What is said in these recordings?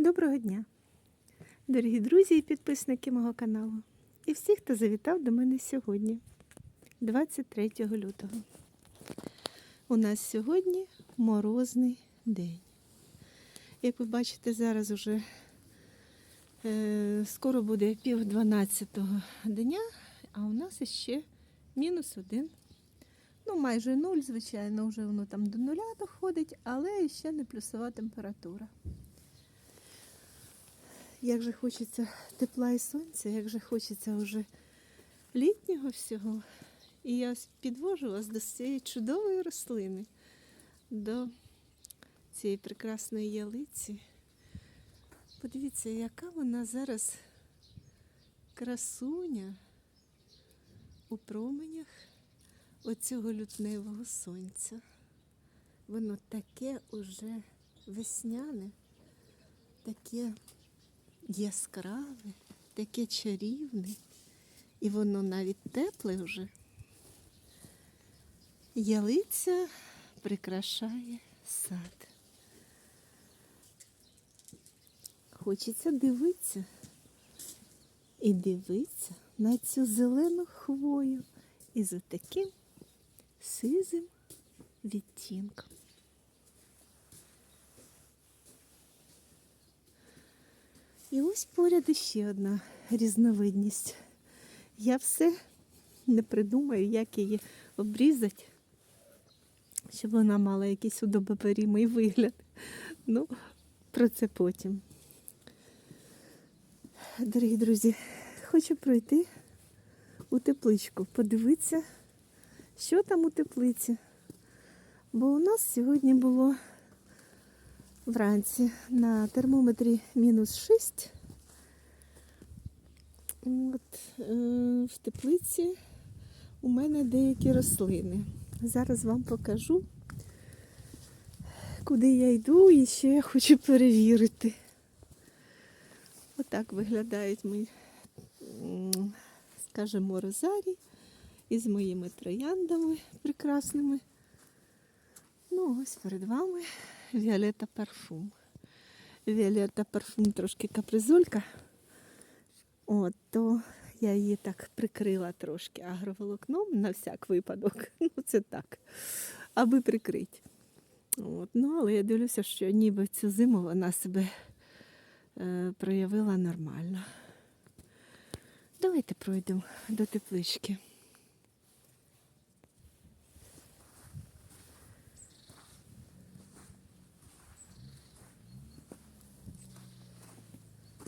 Доброго дня, дорогі друзі і підписники мого каналу. І всі, хто завітав до мене сьогодні, 23 лютого. У нас сьогодні морозний день. Як ви бачите, зараз уже е, скоро буде пів 12 дня, а у нас ще мінус один. Ну, майже нуль, звичайно, вже воно там до нуля доходить, але ще не плюсова температура. Як же хочеться тепла і сонця, як же хочеться вже літнього всього. І я підвожу вас до цієї чудової рослини, до цієї прекрасної ялиці. Подивіться, яка вона зараз красуня у променях оцього лютневого сонця. Воно таке уже весняне, таке яскраве, таке чарівне, і воно навіть тепле вже. Ялиця прикрашає сад. Хочеться дивитися і дивитися на цю зелену хвою із отаким сизим відтінком. І ось поряд іще одна різновидність. Я все не придумаю, як її обрізати, щоб вона мала якийсь удобоперімий вигляд. Ну, про це потім. Дорогі друзі, хочу пройти у тепличку, подивитися, що там у теплиці. Бо у нас сьогодні було вранці на термометрі мінус 6. От, е, в теплиці у мене деякі рослини. Зараз вам покажу, куди я йду і що я хочу перевірити. Отак виглядають мої, скажімо, розарій із моїми трояндами прекрасними. Ну, ось перед вами Віолета парфум. Віолета парфум трошки капризулька. От, то я її так прикрила трошки агроволокном на всяк випадок. Ну, це так, аби прикрити. От, ну, але я дивлюся, що ніби цю зиму вона себе е, проявила нормально. Давайте пройдемо до теплички.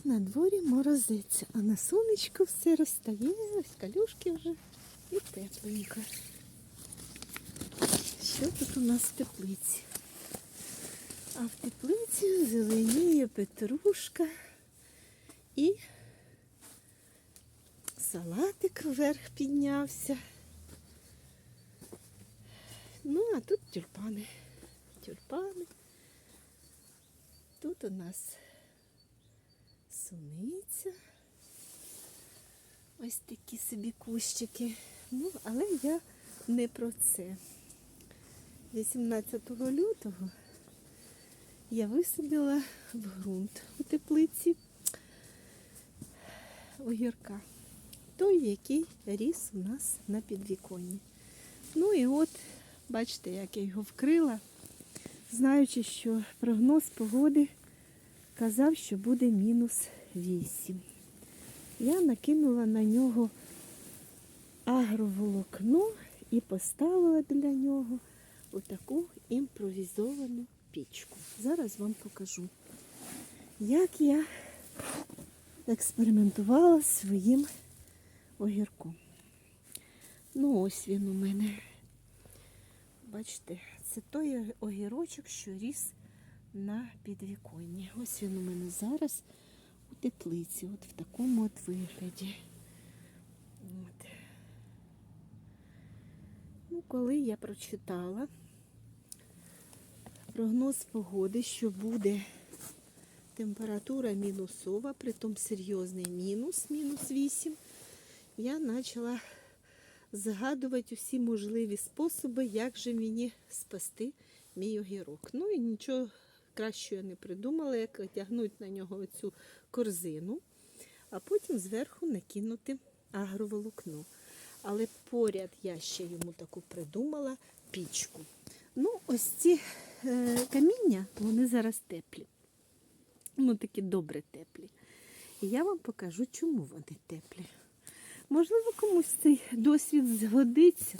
На дворі морозиться, а на сонечку все розстає, ось калюшки вже і тепленько. Що тут у нас в теплиці? А в теплиці зеленіє петрушка і салатик вверх піднявся. Ну, а тут тюльпани. Тюльпани. Тут у нас суниця. Ось такі собі кущики. Ну, але я не про це. 18 лютого я висадила в ґрунт у теплиці огірка. Той, який ріс у нас на підвіконні. Ну і от, бачите, як я його вкрила, знаючи, що прогноз погоди казав, що буде мінус 8. Я накинула на нього агроволокно і поставила для нього отаку імпровізовану пічку. Зараз вам покажу, як я експериментувала своїм огірком. Ну, ось він у мене. Бачите, це той огірочок, що ріс на підвіконні. Ось він у мене зараз у теплиці, от в такому от вигляді. От. Ну, коли я прочитала прогноз погоди, що буде температура мінусова, притом серйозний мінус, мінус 8, я почала згадувати усі можливі способи, як же мені спасти мій огірок. Ну і нічого кращого не придумала, як одягнути на нього оцю корзину, а потім зверху накинути агроволокно. Але поряд я ще йому таку придумала пічку. Ну, ось ці е, каміння, вони зараз теплі. Ну, такі добре теплі. І я вам покажу, чому вони теплі. Можливо, комусь цей досвід згодиться,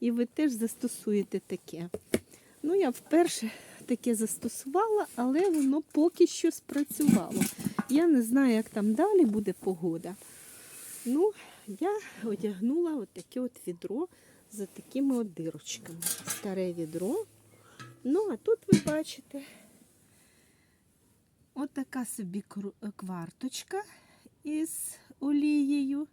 і ви теж застосуєте таке. Ну, я вперше таке застосувала, але воно поки що спрацювало. Я не знаю, як там далі буде погода. Ну, я одягнула от таке от відро за такими от дирочками. Старе відро. Ну, а тут ви бачите от собі кварточка із олією.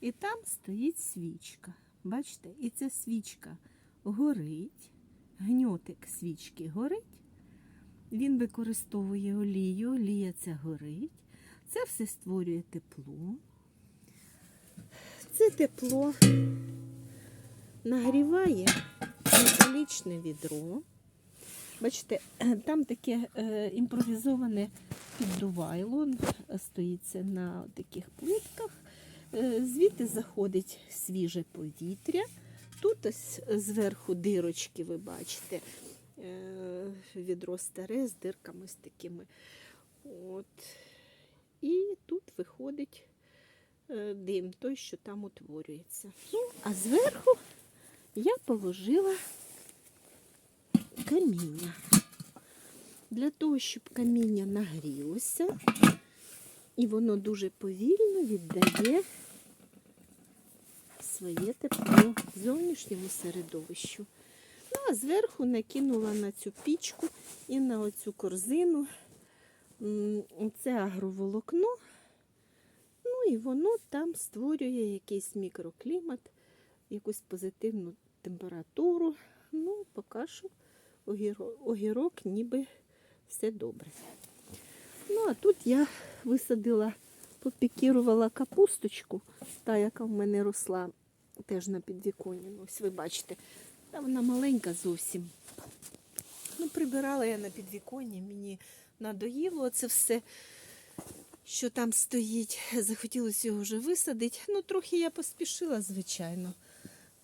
І там стоїть свічка. Бачите, і ця свічка горить, гньотик свічки горить. Він використовує олію, олія ця горить. Це все створює тепло. Це тепло нагріває металічне відро. Бачите, там таке е, імпровізоване піддувайло стоїться на таких плитках. Е, Звідти заходить свіже повітря. Тут ось зверху дирочки, ви бачите, е, відро старе з дирками з такими. От. І тут виходить е, дим, той, що там утворюється. Ну, а зверху я положила каміння. Для того, щоб каміння нагрілося, і воно дуже повільно віддає своє тепло зовнішньому середовищу. Ну, а зверху накинула на цю пічку і на оцю корзину. Це агроволокно. Ну і воно там створює якийсь мікроклімат, якусь позитивну температуру. Ну, поки що огірок ніби все добре. Ну, а тут я висадила, попікірувала капусточку, та, яка в мене росла теж на підвіконні. Ну, Ось ви бачите, та вона маленька зовсім. Ну, прибирала я на підвіконні, мені надоїло це все, що там стоїть. Захотілося його вже висадити. Ну, трохи я поспішила, звичайно.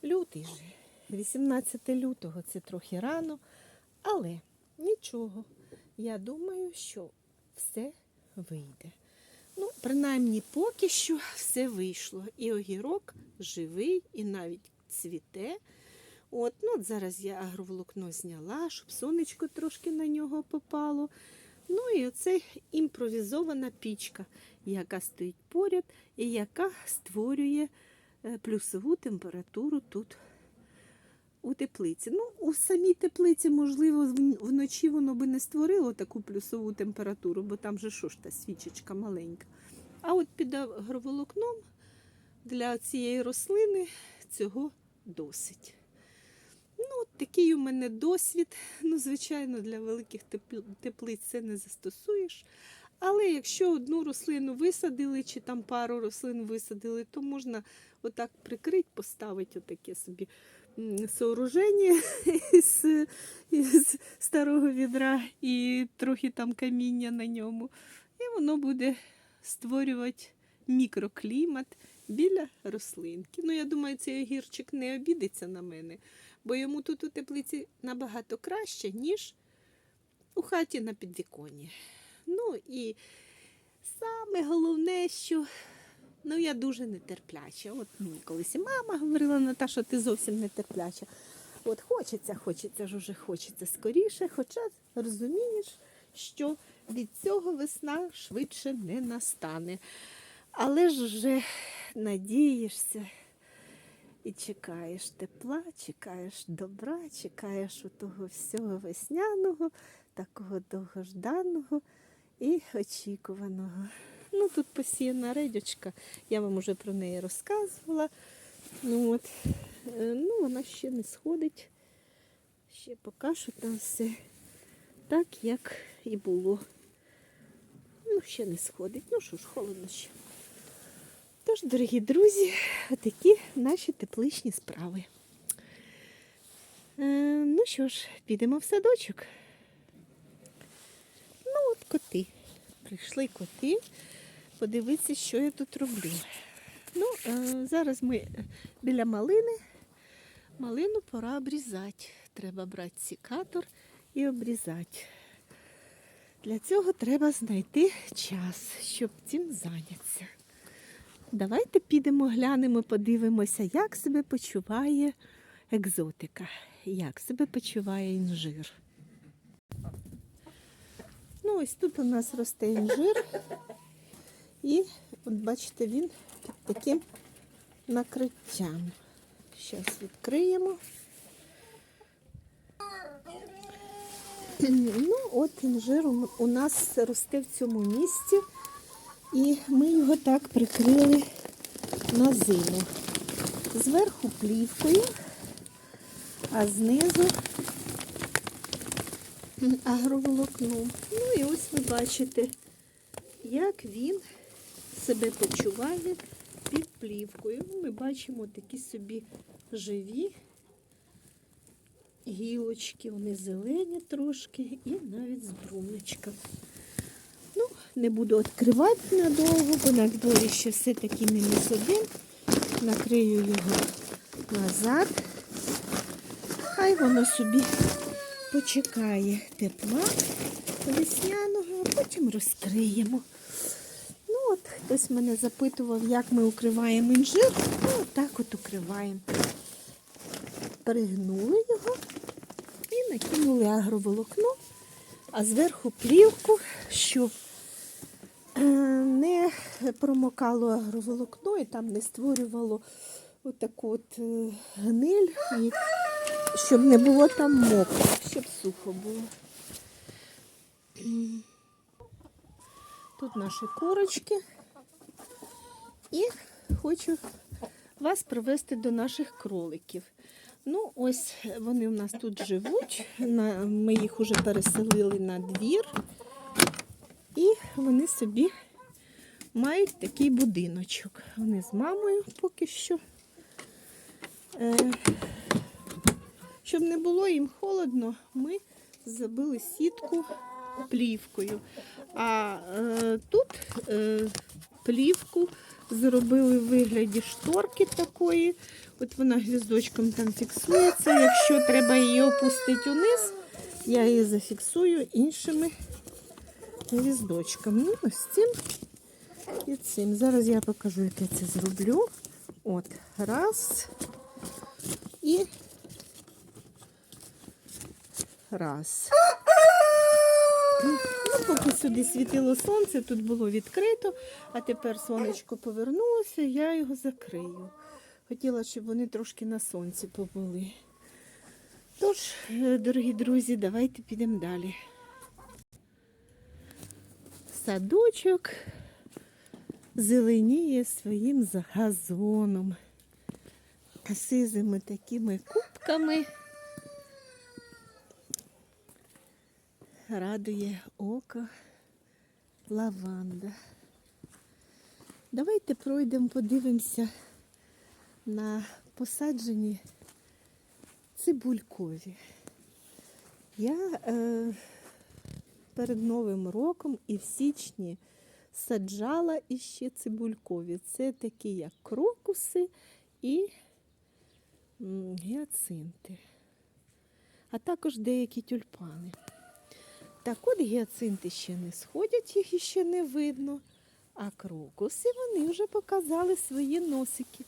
Лютий же. 18 лютого це трохи рано, але нічого. Я думаю, що все вийде. Ну, принаймні, поки що все вийшло. І огірок живий, і навіть цвіте. От, ну, от зараз я агроволокно зняла, щоб сонечко трошки на нього попало. Ну і оце імпровізована пічка, яка стоїть поряд і яка створює е, плюсову температуру тут у теплиці. Ну, у самій теплиці, можливо, вночі воно би не створило таку плюсову температуру, бо там же що ж та свічечка маленька. А от під агроволокном для цієї рослини цього досить. Ну, от такий у мене досвід. Ну, звичайно, для великих теплиць це не застосуєш. Але якщо одну рослину висадили, чи там пару рослин висадили, то можна отак прикрити, поставити отаке собі сооруження із, із старого відра і трохи там каміння на ньому. І воно буде створювати мікроклімат біля рослинки. Ну, я думаю, цей огірчик не обідеться на мене, бо йому тут у теплиці набагато краще, ніж у хаті на підвіконні. Ну і саме головне, що ну, я дуже нетерпляча. От мені колись і мама говорила, Наташа, ти зовсім нетерпляча. От хочеться, хочеться ж уже хочеться скоріше, хоча розумієш, що від цього весна швидше не настане. Але ж вже надієшся і чекаєш тепла, чекаєш добра, чекаєш того всього весняного, такого довгожданого і очікуваного. Ну, тут посіяна редючка, я вам уже про неї розказувала. Ну, от, е, ну, вона ще не сходить. Ще поки що там все так, як і було. Ну, ще не сходить. Ну що ж, холодно ще. Тож, дорогі друзі, такі наші тепличні справи. Е, ну що ж, підемо в садочок. Ну, от коти. прийшли коти подивитися, що я тут роблю. Ну, е, зараз ми біля малини. Малину пора обрізати. Треба брати сікатор і обрізати. Для цього треба знайти час, щоб цим зайнятися. Давайте підемо, глянемо, подивимося, як себе почуває екзотика, як себе почуває інжир. Ну, ось тут у нас росте інжир. І от бачите, він під таким накриттям. Зараз відкриємо. Ну, от інжир у- нас росте в цьому місці, і ми його так прикрили на зиму. Зверху плівкою, а знизу агроволокном. Ну і ось ви бачите, як він себе почуває під плівкою. Ну, Ми бачимо такі собі живі гілочки, вони зелені трошки і навіть з бруночком. Ну, не буду відкривати надовго, бо на дворі ще все-таки мінус один. Накрию його назад. Хай воно собі почекає тепла весняного, а потім розкриємо. От, хтось мене запитував, як ми укриваємо інжир. Ну, так от укриваємо. Перегнули його і накинули агроволокно, а зверху плівку, щоб е, не промокало агроволокно і там не створювало отаку от е, гниль, і щоб не було там мокро, щоб сухо було. Тут наші курочки. І хочу вас привести до наших кроликів. Ну, ось вони у нас тут живуть. Ми їх уже переселили на двір. І вони собі мають такий будиночок. Вони з мамою поки що. Е, щоб не було їм холодно, ми забили сітку плівкою. А е, тут е, плівку зробили в вигляді шторки такої. От вона гвіздочком там фіксується. Якщо треба її опустити вниз, я її зафіксую іншими гвіздочками. Ну, ось цим і цим. Зараз я покажу, як я це зроблю. От, раз. І раз. Ну, поки сюди світило сонце, тут було відкрито, а тепер сонечко повернулося, я його закрию. Хотіла, щоб вони трошки на сонці побули. Тож, е, дорогі друзі, давайте підемо далі. Садочок зеленіє своїм газоном, сизими такими кубками. Радує око лаванда. Давайте пройдемо, подивимося на посаджені цибулькові. Я е, перед Новим роком і в січні саджала іще цибулькові. Це такі, як крокуси і гіацинти, а також деякі тюльпани. Так от гіацинти ще не сходять, їх іще не видно. А крокуси вони вже показали свої носики.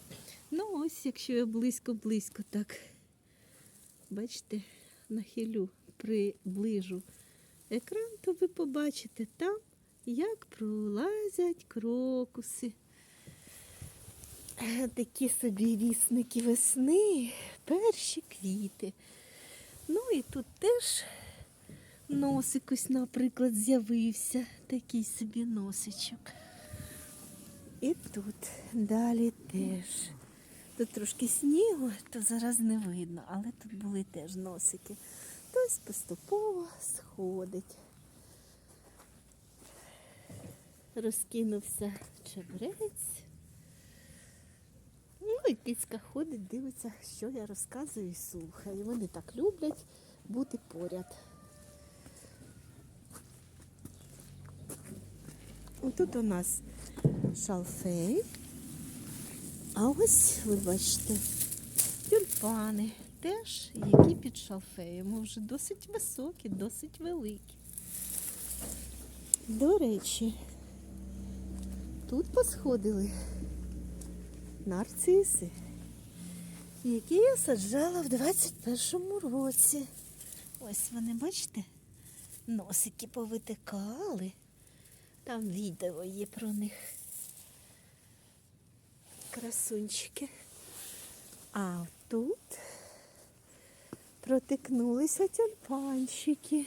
Ну ось, якщо я близько-близько так, бачите, нахилю, приближу екран, то ви побачите там, як пролазять крокуси. Е, Такі собі вісники весни, перші квіти. Ну і тут теж Носик ось, наприклад, з'явився такий собі носичок. І тут далі теж. Тут трошки снігу, то зараз не видно, але тут були теж носики. Тобто поступово сходить. Розкинувся чебрець. Ну і кицька ходить, дивиться, що я розказую і слухає. Вони так люблять бути поряд. Тут у нас шалфей. А ось ви бачите тюльпани, теж які під шалфеєм. Вже досить високі, досить великі. До речі, тут посходили нарциси, які я саджала в 21-му році. Ось вони, бачите, носики повитикали. Там відео є про них. Красунчики. А тут протикнулися тюльпанчики.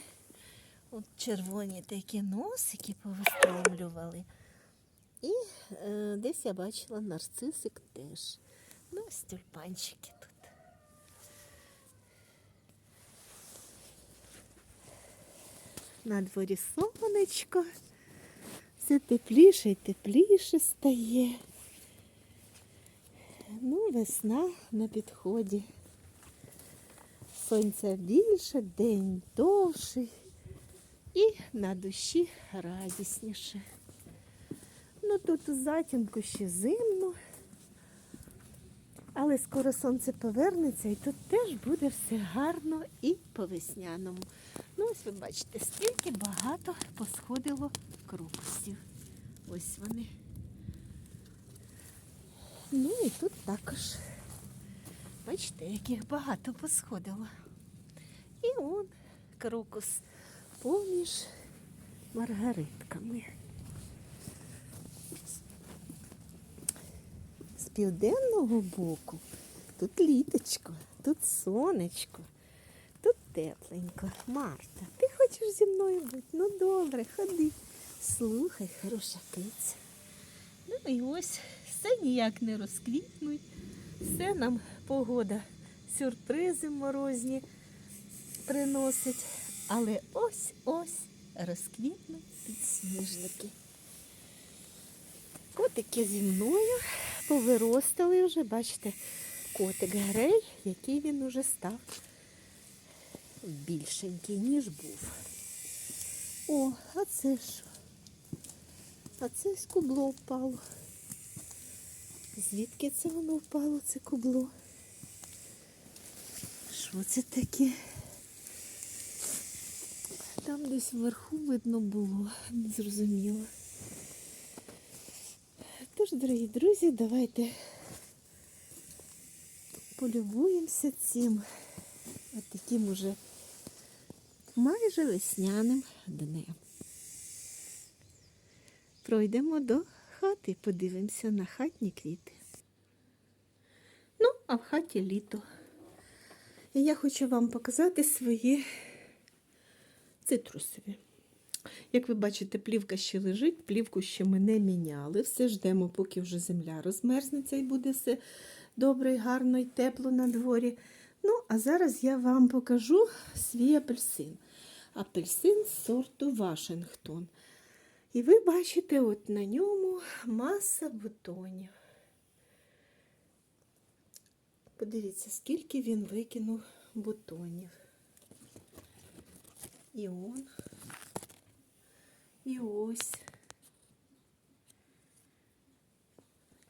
От червоні такі носики повистромлювали. І е, десь я бачила нарцисик теж. Ну, ось тюльпанчики тут. На дворі сонечко. Все тепліше і тепліше стає. Ну, весна на підході. Сонця більше, день довший і на душі радісніше. Ну тут у затінку ще зимно, але скоро сонце повернеться і тут теж буде все гарно і по-весняному. Ну, ось ви бачите, скільки багато посходило крокусів. Ось вони. Ну і тут також. Бачите, яких багато посходило. І он крокус поміж маргаритками. З південного боку тут літочко, тут сонечко, тут тепленько. Марта, ти хочеш зі мною бути? Ну добре, ходи. Слухай, хороша киця. Ну і ось все ніяк не розквітнуть. Все нам погода сюрпризи морозні приносить. Але ось-ось розквітнуть підсніжники. Котики зі мною повиростали вже, бачите, котик Грей, який він уже став більшенький, ніж був. О, а це що? А це з кубло впало. Звідки це воно впало, це кубло? Що це таке? Там десь вверху видно було, не зрозуміло. Тож, дорогі друзі, давайте полюбуємося цим от таким уже майже весняним днем. Пройдемо до хати, подивимося на хатні квіти. Ну, а в хаті літо. І я хочу вам показати свої цитрусові. Як ви бачите, плівка ще лежить, плівку ще ми не міняли. Все ждемо, поки вже земля розмерзнеться і буде все добре, гарно і тепло на дворі. Ну, а зараз я вам покажу свій апельсин. Апельсин сорту Вашингтон. І ви бачите, от на ньому маса бутонів. Подивіться, скільки він викинув бутонів. І он. І ось.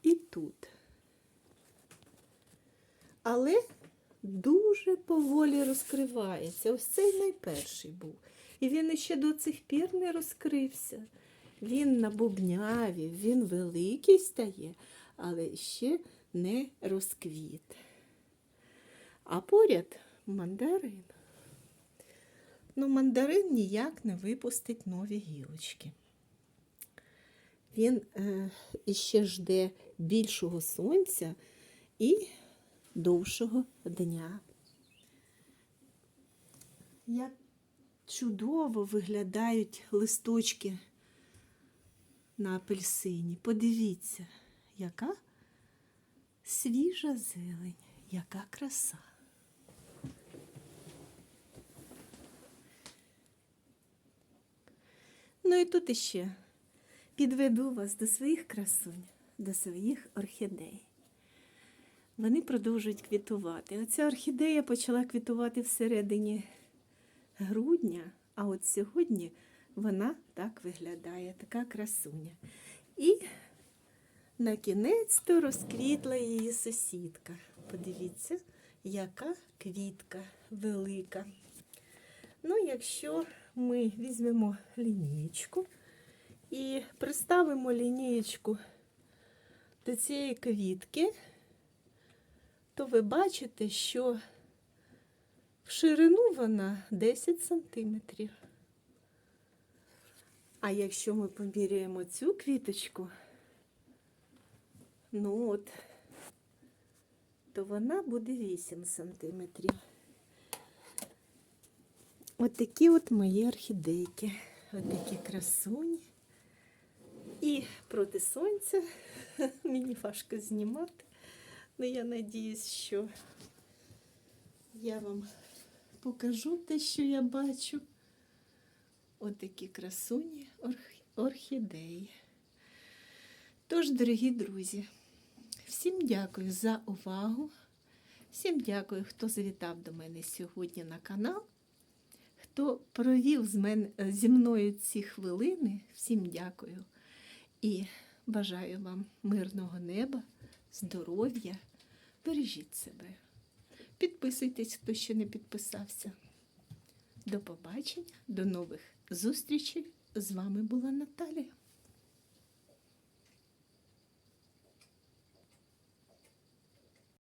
І тут. Але дуже поволі розкривається. Ось цей найперший був. І він іще до цих пір не розкрився. Він набубнявів, він великий стає, але ще не розквіт. А поряд мандарин. Ну, мандарин ніяк не випустить нові гілочки. Він е, іще жде більшого сонця і довшого дня. Як чудово виглядають листочки на апельсині. Подивіться, яка свіжа зелень, яка краса. Ну і тут іще підведу вас до своїх красунь, до своїх орхідей. Вони продовжують квітувати. Оця орхідея почала квітувати всередині грудня, а от сьогодні вона так виглядає, така красуня. І на кінець-то розквітла її сусідка. Подивіться, яка квітка велика. Ну, якщо ми візьмемо лінієчку і приставимо лінієчку до цієї квітки, то ви бачите, що в ширину вона 10 сантиметрів. А якщо ми поміряємо цю квіточку, ну от, то вона буде 8 сантиметрів. От такі от мої орхідейки. От такі красуні. І проти сонця мені важко знімати. Ну, я надіюсь, що я вам покажу те, що я бачу. От такі красуні орх- орхідеї. Тож, дорогі друзі, всім дякую за увагу. Всім дякую, хто завітав до мене сьогодні на канал. Хто провів з мен, зі мною ці хвилини, всім дякую. І бажаю вам мирного неба, здоров'я, бережіть себе. Підписуйтесь, хто ще не підписався. До побачення, до нових зустрічей. З вами була Наталія.